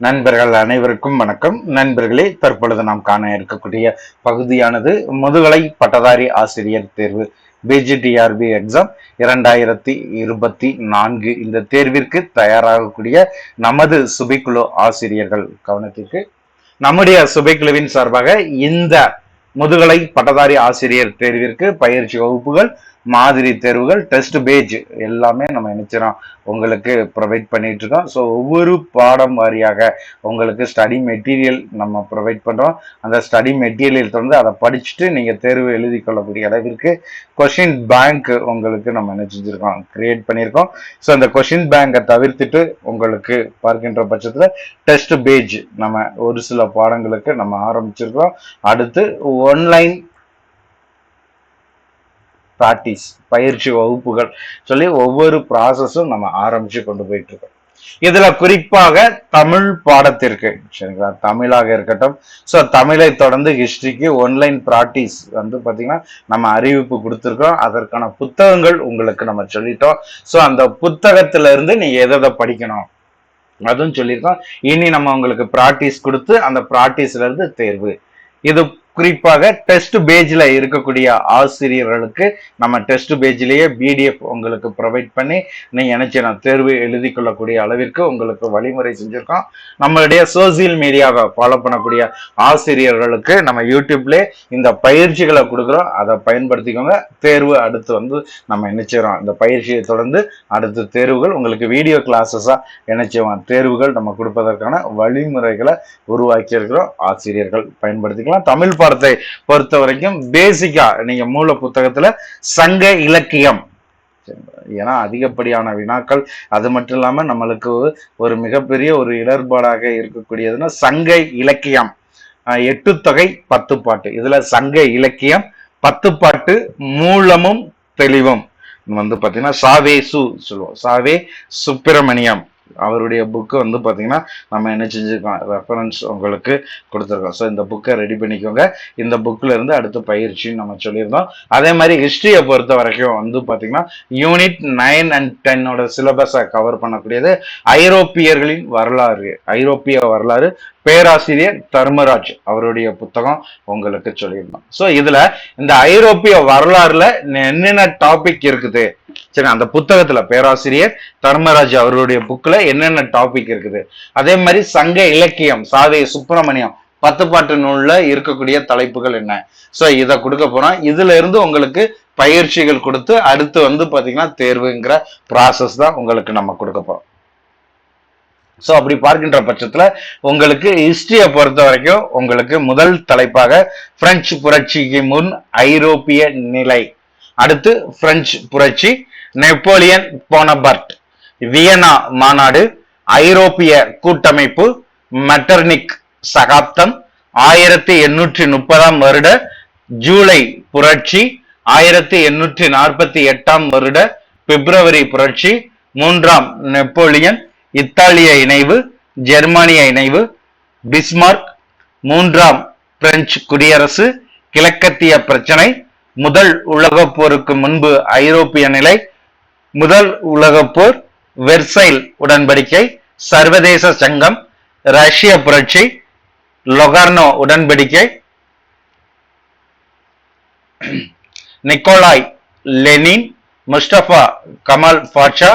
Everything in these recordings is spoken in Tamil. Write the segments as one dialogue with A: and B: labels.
A: நண்பர்கள் அனைவருக்கும் வணக்கம். நண்பர்களே தற்பொழுது நாம் காண இருக்கக்கூடிய பகுதியானது முதுகலை பட்டதாரி ஆசிரியர் தேர்வு பிஜிடிஆர்பி எக்ஸாம் இரண்டாயிரத்தி இருபத்தி நான்கு இந்த தேர்விற்கு தயாராகக்கூடிய நமது சுபைக்குழு ஆசிரியர்கள் கவனத்திற்கு. நம்முடைய சுபைக்குழுவின் சார்பாக இந்த முதுகலை பட்டதாரி ஆசிரியர் தேர்விற்கு பயிற்சி வகுப்புகள் மாதிரி தேர்வுகள் டெஸ்ட் பேஜ் எல்லாமே நம்ம நினைச்சிடோம் உங்களுக்கு ப்ரொவைட் பண்ணிட்டு இருக்கோம். ஸோ ஒவ்வொரு பாடம் வாரியாக உங்களுக்கு ஸ்டடி மெட்டீரியல் நம்ம ப்ரொவைட் பண்ணுறோம் அந்த ஸ்டடி மெட்டீரியல் தொடர்ந்து அதை படிச்சுட்டு நீங்கள் தேர்வு எழுதி கொள்ளக்கூடிய அளவிற்கு கொஷின் பேங்க் உங்களுக்கு நம்ம என்ன செஞ்சிருக்கோம் கிரியேட் பண்ணியிருக்கோம். ஸோ அந்த கொஷின் பேங்கை தவிர்த்துட்டு உங்களுக்கு பார்க்கின்ற பட்சத்தில் டெஸ்ட் பேஜ் நம்ம ஒரு சில பாடங்களுக்கு நம்ம ஆரம்பிச்சிருக்கோம் அடுத்து ஒன்லைன் ப்ராக்டிஸ் பயிற்சி வகுப்புகள் சொல்லி ஒவ்வொரு ப்ராசஸும் நம்ம ஆரம்பிச்சு கொண்டு போயிட்டு இருக்கோம் இதுல குறிப்பாக தமிழ் பாடத்திற்கு சரிங்களா? தமிழாக இருக்கட்டும். ஸோ தமிழை தொடர்ந்து ஹிஸ்டரிக்கு ஒன்லைன் ப்ராக்டிஸ் வந்து பாத்தீங்கன்னா நம்ம அறிவிப்பு கொடுத்துருக்கோம். அதற்கான புத்தகங்கள் உங்களுக்கு நம்ம சொல்லிட்டோம். ஸோ அந்த புத்தகத்துல இருந்து எதை எதை படிக்கணும்? அதுவும் சொல்லியிருக்கோம். இனி நம்ம உங்களுக்கு ப்ராக்டிஸ் கொடுத்து அந்த ப்ராக்டிஸ்ல இருந்து தேர்வு. இது குறிப்பாக டெஸ்ட் பேஜில் இருக்கக்கூடிய ஆசிரியர்களுக்கு நம்ம டெஸ்ட் பேஜ்லேயே பிடிஎஃப் உங்களுக்கு ப்ரொவைட் பண்ணி நீங்க நான் தேர்வு எழுதி கொள்ளக்கூடிய அளவிற்கு உங்களுக்கு வழிமுறை செஞ்சுருக்கோம். நம்மளுடைய சோசியல் மீடியாவை ஃபாலோ பண்ணக்கூடிய ஆசிரியர்களுக்கு நம்ம யூடியூப்லேயே இந்த பயிற்சிகளை கொடுக்குறோம். அதை பயன்படுத்திக்கோங்க. தேர்வு அடுத்து வந்து நம்ம நினைச்சிடறோம் இந்த பயிற்சியை தொடர்ந்து அடுத்த தேர்வுகள் உங்களுக்கு வீடியோ கிளாஸஸாக நினைச்சோம் தேர்வுகள் நம்ம கொடுப்பதற்கான வழிமுறைகளை உருவாக்கியிருக்கிறோம். ஆசிரியர்கள் பயன்படுத்திக்கலாம். தமிழ் பாடத்தை பொறுத்த வரைக்கும் பேசிக்கா நீங்க மூல புத்தகத்துல சங்க இலக்கியம். ஏன்னா அதிகப்படியான வினாக்கள் அது மட்டும் இல்லாம நம்மளுக்கு ஒரு மிகப்பெரிய ஒரு இடர்பாடாக இருக்கக்கூடியதுன்னா சங்க இலக்கியம். எட்டு தொகை பத்து பாட்டு. இதுல சங்க இலக்கியம் பத்து பாட்டு மூலமும் தெளிவும். வந்து பாத்தீங்கன்னா சாவே சு சொல்லுவோம். சாவே சுப்பிரமணியம். அவருடைய புக்கு வந்து பார்த்திங்கன்னா நம்ம என்ன செஞ்சுருக்கோம்? ரெஃபரன்ஸ் உங்களுக்கு கொடுத்துருக்கோம். ஸோ இந்த புக்கை ரெடி பண்ணிக்கோங்க. இந்த புக்கிலேருந்து இருந்து அடுத்த பயிற்சின்னு நம்ம சொல்லியிருந்தோம். அதே மாதிரி ஹிஸ்ட்ரியை பொறுத்த வரைக்கும் வந்து பார்த்திங்கன்னா யூனிட் நைன் அண்ட் டென்னோட சிலபஸை கவர் பண்ணக்கூடியது ஐரோப்பியர்களின் வரலாறு ஐரோப்பிய வரலாறு பேராசிரியர் தர்மராஜ் அவருடைய புத்தகம் உங்களுக்கு சொல்லியிருந்தோம். ஸோ இதுல இந்த ஐரோப்பிய வரலாறுல என்னென்ன டாபிக் இருக்குது? சரி அந்த புத்தகத்துல பேராசிரியர் தர்மராஜ் அவருடைய புக்ல என்னென்ன டாபிக் இருக்குது? அதே மாதிரி சங்க இலக்கியம் சாதை சுப்பிரமணியம் பத்து பாட்டு நூல்ல இருக்கக்கூடிய தலைப்புகள் என்ன? ஸோ இதை கொடுக்க போறோம். இதுல இருந்து உங்களுக்கு பயிற்சிகள் கொடுத்து அடுத்து வந்து பாத்தீங்கன்னா தேர்வுங்கிற ப்ராசஸ் தான் உங்களுக்கு நம்ம கொடுக்க போறோம். ஸோ அப்படி பார்க்கின்ற பட்சத்தில் உங்களுக்கு ஹிஸ்டரியை பொறுத்த வரைக்கும் உங்களுக்கு முதல் தலைப்பாக பிரெஞ்சு புரட்சிக்கு முன் ஐரோப்பிய நிலை. அடுத்து பிரெஞ்சு புரட்சி நெப்போலியன் போனபர்ட் வியனா மாநாடு ஐரோப்பிய கூட்டமைப்பு மெட்டர்னிக் சகாப்தம் ஆயிரத்தி எண்ணூற்றி முப்பதாம் வருட ஜூலை புரட்சி ஆயிரத்தி எண்ணூற்றி நாற்பத்தி எட்டாம் வருட பிப்ரவரி புரட்சி மூன்றாம் நெப்போலியன் இத்தாலிய இணைவு ஜெர்மானிய இணைவு பிஸ்மார்க் மூன்றாம் பிரெஞ்சு குடியரசு கிழக்கத்திய பிரச்சனை முதல் உலகப் போருக்கு முன்பு ஐரோப்பிய நிலை முதல் உலகப் போர் வெர்சைல் உடன்படிக்கை சர்வதேச சங்கம் ரஷ்ய புரட்சி லொகார்னோ உடன்படிக்கை Nikolai Lenin Mustafa Kemal Pasha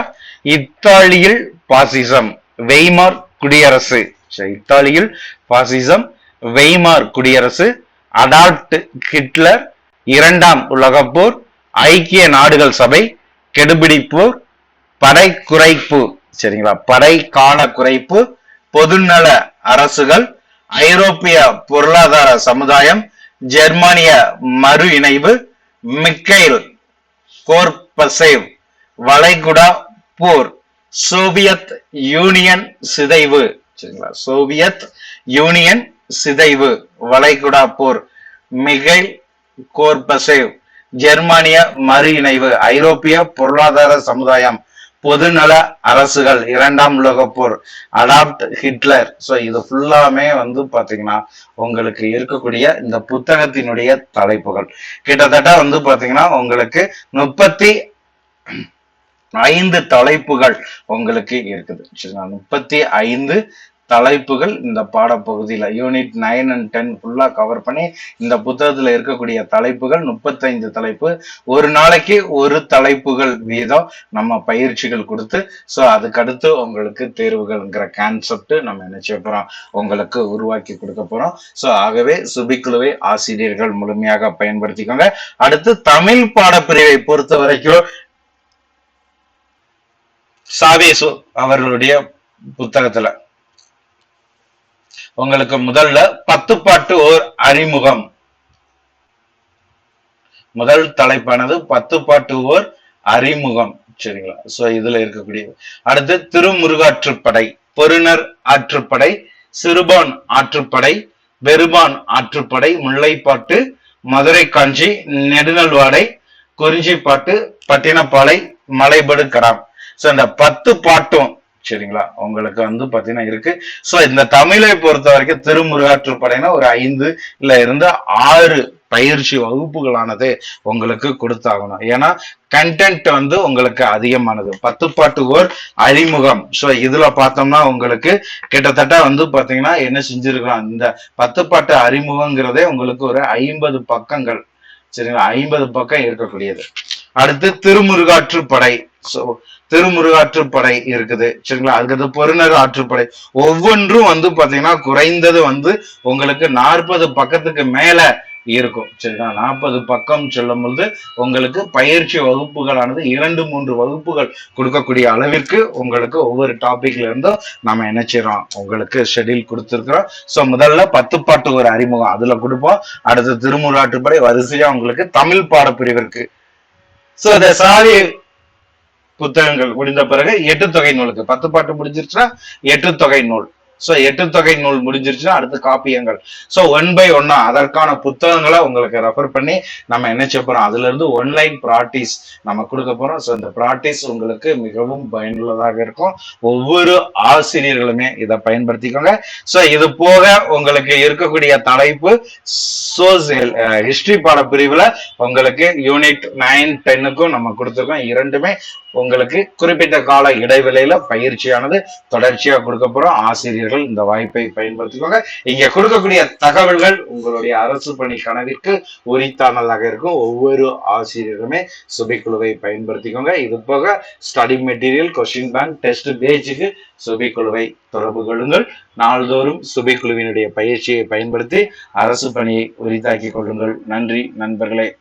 A: இத்தாலியில் பாசிசம் வெய்மார் குடியரசு. சரி, இத்தாலியில் பாசிசம் வெய்மார் குடியரசு அடால்ட் ஹிட்லர் இரண்டாம் உலகப் போர் ஐக்கிய நாடுகள் சபை கெடுபிடிப்போர் படை குறைப்பு. சரிங்களா? படை கால குறைப்பு பொதுநல அரசுகள் ஐரோப்பிய பொருளாதார சமுதாயம் ஜெர்மானிய மறு இணைவு மிக்கைல் கோர்பசேவ் வளைகுடா போர் சோவியத் யூனியன் சிதைவு. சரிங்களா? சோவியத் யூனியன் சிதைவு வளைகுடா போர் மிகைல் கோர்பசேவ் ஜெர்மானிய மறு இணைவு ஐரோப்பிய பொருளாதார சமுதாயம் பொதுநல அரசுகள் இரண்டாம் உலக போர் அடாப்ட் ஹிட்லர். சோ இது ஃபுல்லாமே வந்து பாத்தீங்கன்னா உங்களுக்கு இருக்கக்கூடிய இந்த புத்தகத்தினுடைய தலைப்புகள். கிட்டத்தட்ட வந்து பாத்தீங்கன்னா உங்களுக்கு முப்பத்தி ஐந்து தலைப்புகள் உங்களுக்கு இருக்குது. சரிங்களா? முப்பத்தி ஐந்து தலைப்புகள் இந்த பாடப்பகுதியில யூனிட் நைன் அண்ட் டென் ஃபுல்லாக கவர் பண்ணி இந்த புத்தகத்துல இருக்கக்கூடிய தலைப்புகள் முப்பத்தைந்து தலைப்பு. ஒரு நாளைக்கு ஒரு தலைப்புகள் வீதம் நம்ம பயிற்சிகள் கொடுத்து ஸோ அதுக்கடுத்து உங்களுக்கு தேர்வுகள்ங்கிற கான்செப்ட் நம்ம என்ன செய்ய உங்களுக்கு உருவாக்கி கொடுக்க போறோம். ஸோ ஆகவே சுபிக்குழுவை ஆசிரியர்கள் முழுமையாக பயன்படுத்திக்கோங்க. அடுத்து தமிழ் பாடப்பிரிவை பொறுத்த வரைக்கும் சாவேசு அவர்களுடைய புத்தகத்துல. உங்களுக்கு முதல்ல பத்து பாட்டு ஓர் அறிமுகம். முதல் தலைப்பானது பத்து பாட்டு ஓர் அறிமுகம். சரிங்களா? சோ இதுல இருக்கக்கூடிய அடுத்து திருமுருகாற்றுப்படை பொருணர் ஆற்றுப்படை சிறுபான் ஆற்றுப்படை வெறுபான் ஆற்றுப்படை முல்லைப்பாட்டு மதுரை காஞ்சி நெடுநல்வாடை குறிஞ்சிப்பாட்டு பட்டினப்பாலை மலைபடு கராம் சோ இந்த பத்து பாட்டும் சரிங்களா? உங்களுக்கு வந்து பாத்தீங்கன்னா இருக்கு. சோ இந்த தமிழை பொறுத்த வரைக்கும் திருமுருகாற்றுப்படைனா ஒரு ஐந்து இல்ல இருந்து ஆறு பயிற்சி வகுப்புகளானது உங்களுக்கு கொடுத்தாகணும். ஏன்னா கண்டென்ட் வந்து உங்களுக்கு அதிகமானது. பத்து பாட்டு ஓர் அறிமுகம். சோ இதுல பார்த்தோம்னா உங்களுக்கு கிட்டத்தட்ட வந்து பாத்தீங்கன்னா என்ன செஞ்சிருக்கலாம்? இந்த பத்து பாட்டு அறிமுகங்கிறதே உங்களுக்கு ஒரு ஐம்பது பக்கங்கள். சரிங்களா? ஐம்பது பக்கம் இருக்கக்கூடியது. அடுத்து திருமுருகாற்றுப்படை சோ திருமுருகாற்றுப்படை இருக்குது. சரிங்களா? அதுக்கடுத்து பொருணர் ஆற்றுப்படை. ஒவ்வொன்றும் வந்து பாத்தீங்கன்னா குறைந்தது வந்து உங்களுக்கு நாற்பது பக்கத்துக்கு மேல இருக்கும். சரிங்களா? நாற்பது பக்கம் சொல்லும் பொழுது உங்களுக்கு பயிற்சி வகுப்புகளானது இரண்டு மூன்று வகுப்புகள் கொடுக்கக்கூடிய அளவிற்கு உங்களுக்கு ஒவ்வொரு டாபிக்ல இருந்தும் நம்ம என்ன செய்யறோம் உங்களுக்கு ஷெட்யூல் கொடுத்துருக்குறோம். ஸோ முதல்ல பத்து பாட்டு ஒரு அறிமுகம். அதுல கொடுப்போம். அடுத்து திருமுறாட்டுப்படை வரிசையா உங்களுக்கு தமிழ் பாடப்பிரிவு இருக்கு. ஸோ இந்த சாரி புத்தகங்கள் முடிந்த பிறகு எட்டு தொகை நூலுக்கு. பத்து பாட்டு முடிஞ்சிருச்சுன்னா எட்டு தொகை நூல். சோ எட்டு தொகை நூல் முடிஞ்சிருச்சுன்னா அடுத்து காப்பியங்கள். சோ ஒன் பை ஒன்னா அதற்கான புத்தகங்களை உங்களுக்கு ரெஃபர் பண்ணி நம்ம என்ன செய்ய போறோம்? அதுல இருந்து ஒன்லைன் ப்ராக்டிஸ் நம்ம கொடுக்க போறோம். சோ இந்த ப்ராக்டிஸ் உங்களுக்கு மிகவும் பயனுள்ளதாக இருக்கும். ஒவ்வொரு ஆசிரியர்களுமே இதை பயன்படுத்திக்கோங்க. சோ இது போக உங்களுக்கு இருக்கக்கூடிய தலைப்பு சோசியல் ஹிஸ்டரி பாட பிரிவுல உங்களுக்கு யூனிட் நைன் டென்னுக்கும் நம்ம கொடுத்துருக்கோம். இரண்டுமே உங்களுக்கு குறிப்பிட்ட கால இடைவெளியில பயிற்சியானது தொடர்ச்சியா கொடுக்க போறோம். ஆசிரியர்கள் இந்த வாய்ப்பை பயன்படுத்திக்கோங்க. இங்க கொடுக்கக்கூடிய தகவல்கள் உங்களுடைய அரசு பணி கனவிற்கு உரித்தானதாக இருக்கும். ஒவ்வொரு ஆசிரியருமே சுபிக்குழுவை பயன்படுத்திக்கோங்க. இது போக study material question bank test பேஜுக்கு சுபிக்குழுவை தொடர்பு கொள்ளுங்கள். நாள்தோறும் சுபிக்குழுவினுடைய பயிற்சியை பயன்படுத்தி அரசு பணியை உரித்தாக்கிக் கொள்ளுங்கள். நன்றி நண்பர்களே.